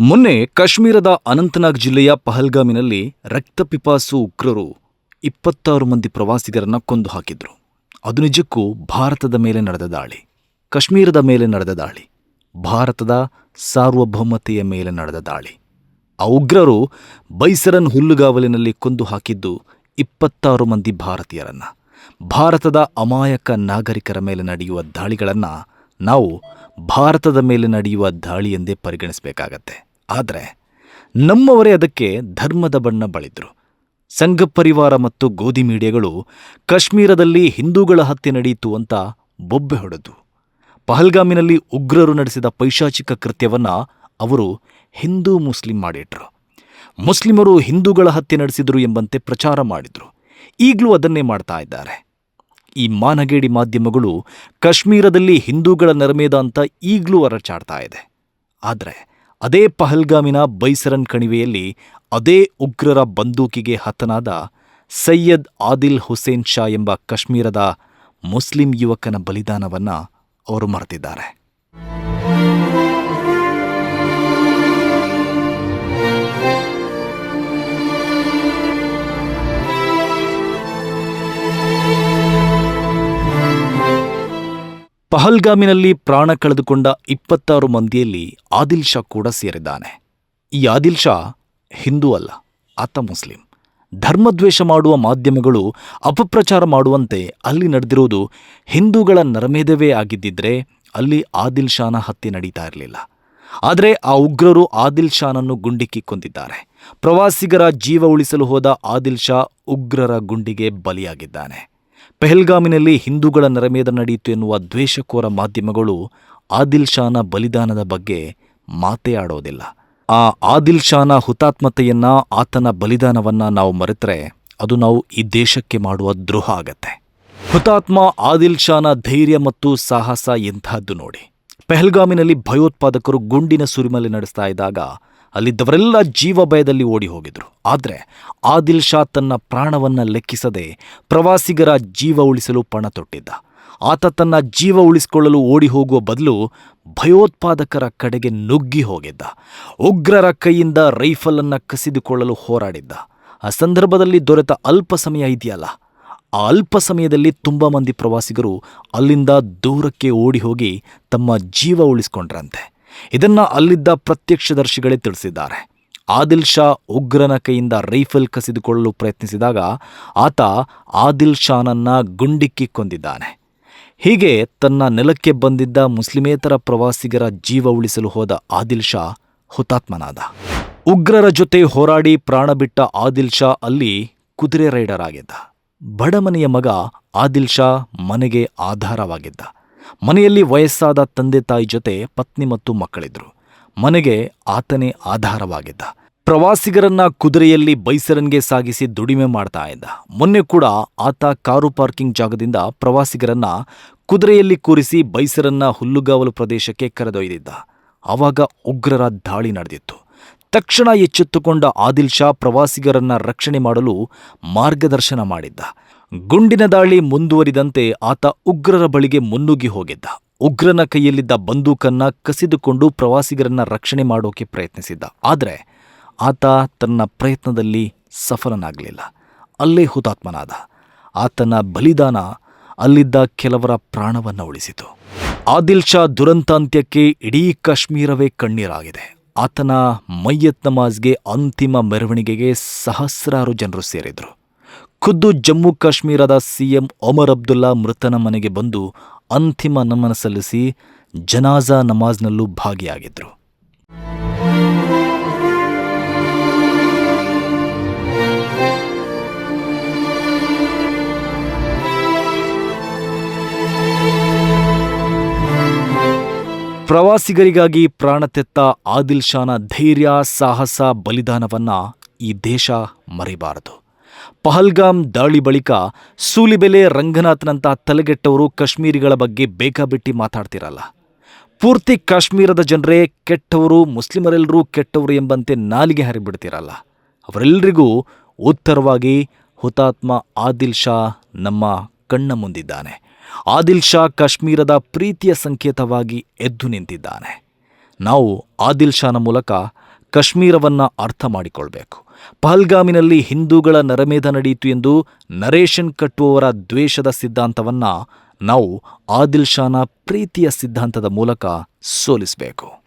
ಮೊನ್ನೆ ಕಾಶ್ಮೀರದ ಅನಂತನಾಗ್ ಜಿಲ್ಲೆಯ ಪಹಲ್ಗಾಮಿನಲ್ಲಿ ರಕ್ತಪಿಪಾಸು ಉಗ್ರರು ಇಪ್ಪತ್ತಾರು ಮಂದಿ ಪ್ರವಾಸಿಗರನ್ನ ಕೊಂದು ಹಾಕಿದ್ರು. ಅದು ನಿಜಕ್ಕೂ ಭಾರತದ ಮೇಲೆ ನಡೆದ ದಾಳಿ. ಕಾಶ್ಮೀರದ ಮೇಲೆ ನಡೆದ ದಾಳಿ. ಭಾರತದ ಸಾರ್ವಭೌಮತೆಯ ಮೇಲೆ ನಡೆದ ದಾಳಿ. ಆ ಉಗ್ರರು ಬೈಸರನ್ ಹುಲ್ಲುಗಾವಲಿನಲ್ಲಿ ಕೊಂದು ಹಾಕಿದ್ದು ಇಪ್ಪತ್ತಾರು ಮಂದಿ ಭಾರತೀಯರನ್ನ. ಭಾರತದ ಅಮಾಯಕ ನಾಗರಿಕರ ಮೇಲೆ ನಡೆಯುವ ದಾಳಿಗಳನ್ನ ನಾವು ಭಾರತದ ಮೇಲೆ ನಡೆಯುವ ದಾಳಿ ಎಂದೇ ಪರಿಗಣಿಸಬೇಕಾಗತ್ತೆ. ಆದರೆ ನಮ್ಮವರೇ ಅದಕ್ಕೆ ಧರ್ಮದ ಬಣ್ಣ ಬಳಿದ್ರು. ಸಂಘ ಪರಿವಾರ ಮತ್ತು ಗೋಧಿ ಮೀಡಿಯಾಗಳು ಕಾಶ್ಮೀರದಲ್ಲಿ ಹಿಂದೂಗಳ ಹತ್ಯೆ ನಡೆಯಿತು ಅಂತ ಬೊಬ್ಬೆ ಹೊಡೆದು. ಪಹಲ್ಗಾಮಿನಲ್ಲಿ ಉಗ್ರರು ನಡೆಸಿದ ಪೈಶಾಚಿಕ ಕೃತ್ಯವನ್ನ ಅವರು ಹಿಂದೂ ಮುಸ್ಲಿಂ ಮಾಡಿಟ್ರು. ಮುಸ್ಲಿಮರು ಹಿಂದೂಗಳ ಹತ್ಯೆ ನಡೆಸಿದರು ಎಂಬಂತೆ ಪ್ರಚಾರ ಮಾಡಿದ್ರು. ಈಗಲೂ ಅದನ್ನೇ ಮಾಡ್ತಾ ಇದ್ದಾರೆ. ಈ ಮಾನಗೇಡಿ ಮಾಧ್ಯಮಗಳು ಕಾಶ್ಮೀರದಲ್ಲಿ ಹಿಂದೂಗಳ ನರಮೇದ ಅಂತ ಈಗಲೂ ಅರಚಾಡ್ತಾ ಇದೆ. ಆದರೆ ಅದೇ ಪಹಲ್ಗಾಮಿನ ಬೈಸರನ್ ಕಣಿವೆಯಲ್ಲಿ ಅದೇ ಉಗ್ರರ ಬಂದೂಕಿಗೆ ಹತನಾದ ಸೈಯದ್ ಆದಿಲ್ ಹುಸೇನ್ ಶಾ ಎಂಬ ಕಾಶ್ಮೀರದ ಮುಸ್ಲಿಂ ಯುವಕನ ಬಲಿದಾನವನ್ನ ಅವರು ಮರೆತಿದ್ದಾರೆ. ಪಹಲ್ಗಾಮಿನಲ್ಲಿ ಪ್ರಾಣ ಕಳೆದುಕೊಂಡ ಇಪ್ಪತ್ತಾರು ಮಂದಿಯಲ್ಲಿ ಆದಿಲ್ ಶಾ ಕೂಡ ಸೇರಿದ್ದಾನೆ. ಈ ಆದಿಲ್ ಶಾ ಹಿಂದೂ ಅಲ್ಲ, ಆತ ಮುಸ್ಲಿಂ. ಧರ್ಮದ್ವೇಷ ಮಾಡುವ ಮಾಧ್ಯಮಗಳು ಅಪಪ್ರಚಾರ ಮಾಡುವಂತೆ ಅಲ್ಲಿ ನಡೆದಿರುವುದು ಹಿಂದೂಗಳ ನರಮೇಧವೇ ಆಗಿದ್ದಿದ್ರೆ ಅಲ್ಲಿ ಆದಿಲ್ ಶಾನ ಹತ್ಯೆ ನಡೀತಾ ಇರಲಿಲ್ಲ. ಆದರೆ ಆ ಉಗ್ರರು ಆದಿಲ್ ಶಾನನ್ನು ಗುಂಡಿಕ್ಕಿ ಕೊಂದಿದ್ದಾರೆ. ಪ್ರವಾಸಿಗರ ಜೀವ ಉಳಿಸಲು ಹೋದ ಆದಿಲ್ ಶಾ ಉಗ್ರರ ಗುಂಡಿಗೆ ಬಲಿಯಾಗಿದ್ದಾನೆ. ಪೆಹಲ್ಗಾಮಿನಲ್ಲಿ ಹಿಂದೂಗಳ ನರಮೇಧ ನಡೆಯಿತು ಎನ್ನುವ ದ್ವೇಷಕೋರ ಮಾಧ್ಯಮಗಳು ಆದಿಲ್ ಶಾನ ಬಲಿದಾನದ ಬಗ್ಗೆ ಮಾತೇ ಆಡೋದಿಲ್ಲ. ಆ ಆದಿಲ್ ಶಾನ ಹುತಾತ್ಮತೆಯನ್ನ ಆತನ ಬಲಿದಾನವನ್ನ ನಾವು ಮರೆತರೆ ಅದು ನಾವು ಈ ದೇಶಕ್ಕೆ ಮಾಡುವ ದ್ರೋಹ ಆಗತ್ತೆ. ಹುತಾತ್ಮ ಆದಿಲ್ ಶಾನ ಧೈರ್ಯ ಮತ್ತು ಸಾಹಸ ಎಂಥದ್ದು ನೋಡಿ. ಪೆಹಲ್ಗಾಮಿನಲ್ಲಿ ಭಯೋತ್ಪಾದಕರು ಗುಂಡಿನ ಸುರಿಮಲೆ ನಡೆಸ್ತಾ ಇದ್ದಾಗ ಅಲ್ಲಿದ್ದವರೆಲ್ಲ ಜೀವ ಭಯದಲ್ಲಿ ಓಡಿ ಹೋಗಿದ್ರು ಆದರೆ ಆದಿಲ್ ಶಾ ತನ್ನ ಪ್ರಾಣವನ್ನು ಲೆಕ್ಕಿಸದೆ ಪ್ರವಾಸಿಗರ ಜೀವ ಉಳಿಸಲು ಪಣ ತೊಟ್ಟಿದ್ದ. ಆತ ತನ್ನ ಜೀವ ಉಳಿಸಿಕೊಳ್ಳಲು ಓಡಿ ಹೋಗುವ ಬದಲು ಭಯೋತ್ಪಾದಕರ ಕಡೆಗೆ ನುಗ್ಗಿ ಹೋಗಿದ್ದ. ಉಗ್ರರ ಕೈಯಿಂದ ರೈಫಲನ್ನು ಕಸಿದುಕೊಳ್ಳಲು ಹೋರಾಡಿದ್ದ. ಆ ಸಂದರ್ಭದಲ್ಲಿ ದೊರೆತ ಅಲ್ಪ ಸಮಯ ಇದೆಯಲ್ಲ, ಆ ಅಲ್ಪ ಸಮಯದಲ್ಲಿ ತುಂಬ ಮಂದಿ ಪ್ರವಾಸಿಗರು ಅಲ್ಲಿಂದ ದೂರಕ್ಕೆ ಓಡಿ ಹೋಗಿ ತಮ್ಮ ಜೀವ ಉಳಿಸ್ಕೊಂಡ್ರಂತೆ. ಇದನ್ನ ಅಲ್ಲಿದ್ದ ಪ್ರತ್ಯಕ್ಷದರ್ಶಿಗಳೇ ತಿಳಿಸಿದ್ದಾರೆ. ಆದಿಲ್ ಶಾ ಉಗ್ರನ ಕೈಯಿಂದ ರೈಫಲ್ ಕಸಿದುಕೊಳ್ಳಲು ಪ್ರಯತ್ನಿಸಿದಾಗ ಆತ ಆದಿಲ್ ಶಾನನ್ನ ಗುಂಡಿಕ್ಕಿ ಕೊಂದಿದ್ದಾನೆ. ಹೀಗೆ ತನ್ನ ನೆಲಕ್ಕೆ ಬಂದಿದ್ದ ಮುಸ್ಲಿಮೇತರ ಪ್ರವಾಸಿಗರ ಜೀವ ಉಳಿಸಲು ಹೋದ ಆದಿಲ್ ಶಾ ಹುತಾತ್ಮನಾದ. ಉಗ್ರರ ಜೊತೆ ಹೋರಾಡಿ ಪ್ರಾಣ ಬಿಟ್ಟ ಆದಿಲ್ ಶಾ ಅಲ್ಲಿ ಕುದುರೆ ರೈಡರ್ ಆಗಿದ್ದ ಬಡಮನೆಯ ಮಗ ಆದಿಲ್ ಶಾ ಮನೆಗೆ ಆಧಾರವಾಗಿದ್ದ. ಮನೆಯಲ್ಲಿ ವಯಸ್ಸಾದ ತಂದೆ ತಾಯಿ ಜೊತೆ ಪತ್ನಿ ಮತ್ತು ಮಕ್ಕಳಿದ್ರು. ಮನೆಗೆ ಆತನೇ ಆಧಾರವಾಗಿದ್ದ. ಪ್ರವಾಸಿಗರನ್ನ ಕುದುರೆಯಲ್ಲಿ ಬೈಸರನ್ಗೆ ಸಾಗಿಸಿ ದುಡಿಮೆ ಮಾಡ್ತಾ ಇದ್ದ. ಮೊನ್ನೆ ಕೂಡ ಆತ ಕಾರು ಪಾರ್ಕಿಂಗ್ ಜಾಗದಿಂದ ಪ್ರವಾಸಿಗರನ್ನ ಕುದುರೆಯಲ್ಲಿ ಕೂರಿಸಿ ಬೈಸರನ್ನ ಹುಲ್ಲುಗಾವಲು ಪ್ರದೇಶಕ್ಕೆ ಕರೆದೊಯ್ದಿದ್ದ. ಆವಾಗ ಉಗ್ರರ ದಾಳಿ ನಡೆದಿತ್ತು. ತಕ್ಷಣ ಎಚ್ಚೆತ್ತುಕೊಂಡ ಆದಿಲ್ ಶಾ ಪ್ರವಾಸಿಗರನ್ನ ರಕ್ಷಣೆ ಮಾಡಲು ಮಾರ್ಗದರ್ಶನ ಮಾಡಿದ್ದ. ಗುಂಡಿನ ದಾಳಿ ಮುಂದುವರಿದಂತೆ ಆತ ಉಗ್ರರ ಬಳಿಗೆ ಮುನ್ನುಗ್ಗಿ ಹೋಗಿದ್ದ. ಉಗ್ರನ ಕೈಯಲ್ಲಿದ್ದ ಬಂದೂಕನ್ನ ಕಸಿದುಕೊಂಡು ಪ್ರವಾಸಿಗರನ್ನ ರಕ್ಷಣೆ ಮಾಡೋಕೆ ಪ್ರಯತ್ನಿಸಿದ್ದ. ಆದರೆ ಆತ ತನ್ನ ಪ್ರಯತ್ನದಲ್ಲಿ ಸಫಲನಾಗಲಿಲ್ಲ. ಅಲ್ಲೇ ಹುತಾತ್ಮನಾದ. ಆತನ ಬಲಿದಾನ ಅಲ್ಲಿದ್ದ ಕೆಲವರ ಪ್ರಾಣವನ್ನ ಉಳಿಸಿತು. ಆದಿಲ್ ಶಾ ದುರಂತಾಂತ್ಯಕ್ಕೆ ಇಡೀ ಕಾಶ್ಮೀರವೇ ಕಣ್ಣೀರಾಗಿದೆ. ಆತನ ಮೈಯತ್ ನಮಾಜ್ಗೆ ಅಂತಿಮ ಮೆರವಣಿಗೆಗೆ ಸಹಸ್ರಾರು ಜನರು ಸೇರಿದ್ರು. ಖುದ್ದು ಜಮ್ಮು ಕಾಶ್ಮೀರದ ಸಿಎಂ ಒಮರ್ ಅಬ್ದುಲ್ಲಾ ಮೃತನ ಮನೆಗೆ ಬಂದು ಅಂತಿಮ ನಮನ ಸಲ್ಲಿಸಿ ಜನಾಜಾ ನಮಾಜ್ನಲ್ಲೂ ಭಾಗಿಯಾಗಿದ್ರು. ಪ್ರವಾಸಿಗರಿಗಾಗಿ ಪ್ರಾಣತೆತ್ತ ಆದಿಲ್ ಶಾನ ಧೈರ್ಯ, ಸಾಹಸ, ಬಲಿದಾನವನ್ನ ಈ ದೇಶ ಮರಿಬಾರದು. ಪಹಲ್ಗಾಮ್ ದಾಳಿ ಬಳಿಕ ಸೂಲಿಬೆಲೆ ರಂಗನಾಥ್ನಂಥ ತಲೆಗೆಟ್ಟವರು ಕಾಶ್ಮೀರಿಗಳ ಬಗ್ಗೆ ಬೇಕಾಬಿಟ್ಟಿ ಮಾತಾಡ್ತಿರಲ್ಲ. ಪೂರ್ತಿ ಕಾಶ್ಮೀರದ ಜನರೇ ಕೆಟ್ಟವರು, ಮುಸ್ಲಿಮರೆಲ್ಲರೂ ಕೆಟ್ಟವರು ಎಂಬಂತೆ ನಾಲಿಗೆ ಹರಿಬಿಡ್ತಿರಲ್ಲ. ಅವರೆಲ್ಲರಿಗೂ ಉತ್ತರವಾಗಿ ಹುತಾತ್ಮ ಆದಿಲ್ ಶಾ ನಮ್ಮ ಕಣ್ಣ ಮುಂದಿದ್ದಾನೆ. ಆದಿಲ್ ಶಾ ಕಾಶ್ಮೀರದ ಪ್ರೀತಿಯ ಸಂಕೇತವಾಗಿ ಎದ್ದು ನಿಂತಿದ್ದಾನೆ. ನಾವು ಆದಿಲ್ ಶಾನ ಮೂಲಕ ಕಾಶ್ಮೀರವನ್ನ ಅರ್ಥ ಮಾಡಿಕೊಳ್ಬೇಕು. ಪಹಲ್ಗಾಮಿನಲ್ಲಿ ಹಿಂದೂಗಳ ನರಮೇಧ ನಡೆಯಿತು ಎಂದು ನರೇಶನ್ ಕಟ್ಟುವವರ ದ್ವೇಷದ ಸಿದ್ಧಾಂತವನ್ನ ನಾವು ಆದಿಲ್ ಶಾನ ಪ್ರೀತಿಯ ಸಿದ್ಧಾಂತದ ಮೂಲಕ ಸೋಲಿಸಬೇಕು.